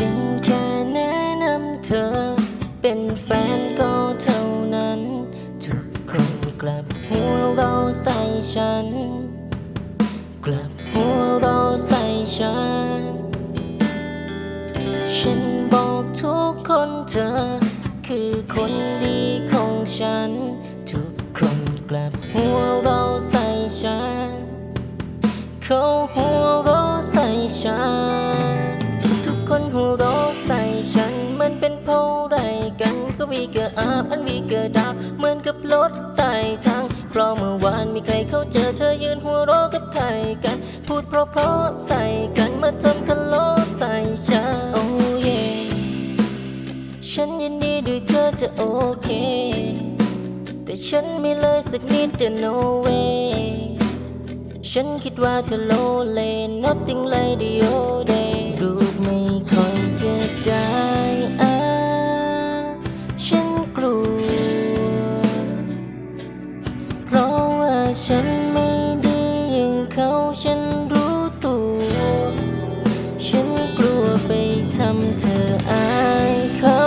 ฉันแค่แนะนำเธอ เป็นแฟนก็เท่านั้น ทุกคนกลับหัวเราใส่ฉัน กลับหัวเราใส่ฉัน ฉันบอกทุกคนเธอ คือคนดีของฉัน ทุกคนกลับหัวเราใส่ฉันเขา หัวเราะใส่ฉัน มันเป็นเพราะไรกัน ก็วีเกิดอาบอันวีเกิดดาวเหมือนกับรถไต่ทาง เพราะเมื่อวานมีใครเขาเจอเธอยืนหัวเราะกับใครกัน พูดเพราะเพราะๆใส่กันมาทำทะเลาะใส่ฉันโอ้เยฉันยินดีด้วยเธอจะโอเค แต่ฉันไม่เลยสักนิดแต่ no way ฉันคิดว่าเธอโลเล nothing like the old day รูปไม่ค่อยจะได้อะฉันกลัว เพราะว่าฉันไม่ดีอย่างเขาฉันรู้ตัว ฉันกลัวไปทำเธออายเขา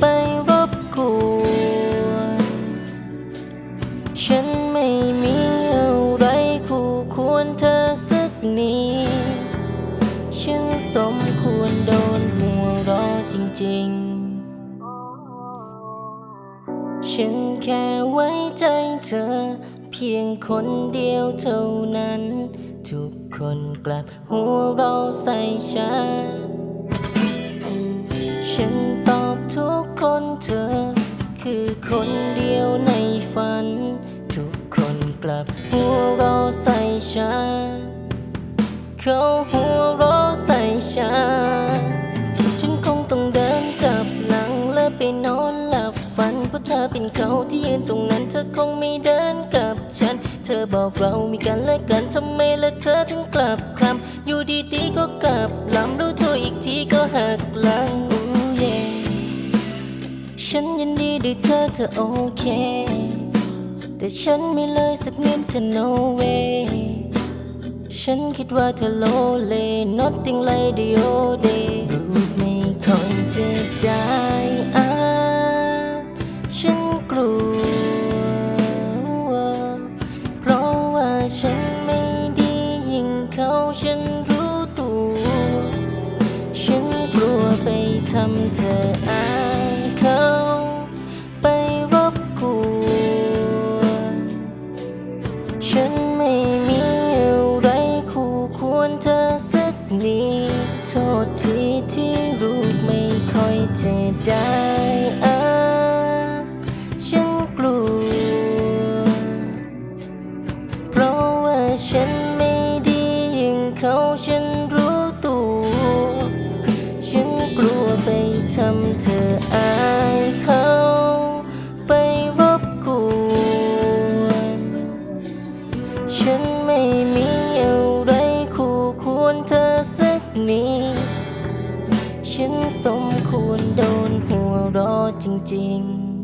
ไปรบกวน ฉันไม่มี สมควรโดนหัวเรอจริงๆ ฉันแค่ไว้ใจเธอ เพียงคนเดียวเท่านั้น ทุกคนกลับหัวเราใส่ฉันฉันตอบทุกคนเธอ คือคนเดียวในฝัน ทุกคนกลับหัวเราใส่ฉันเขาหัวเราะ ฉันคงต้องเดินกลับหลังและไปนอนหลับฝันเพราะเธอเป็นเขาที่ยืนตรงนั้น เธอคงไม่เดินกับฉัน เธอบอกเรามีกันและกันทำไมและเธอถึงกลับคำอยู่ดีๆก็กลับลำรู้ตัวอีกทีก็หักหลังอู้เย่ฉันยินดีด้วยเธอจะโอเค แต่ฉันไม่เลยสักนิดเธอ no way ฉันคิดว่าเธอโลเล nothing like the old day รู้ไม่ค่อยจะได้อะฉันกลัว เพราะว่าฉันไม่ดียิ่งเขาฉันรู้ตัว ฉันกลัวไปทำเธออายเขาไปรบกวนฉันไม่ ษทีที่รูปไม่ค่อยจะได้อะฉันกลัว เพราะว่าฉันไม่ดียิ่งเขาฉันรู้ตัว ฉันกลัวไปทำเธออายเขาไปรบกวนฉันไม่มีอะไรคู่ควรเธอ นี้ ฉันสมควรโดนหัวเรอจริง ๆ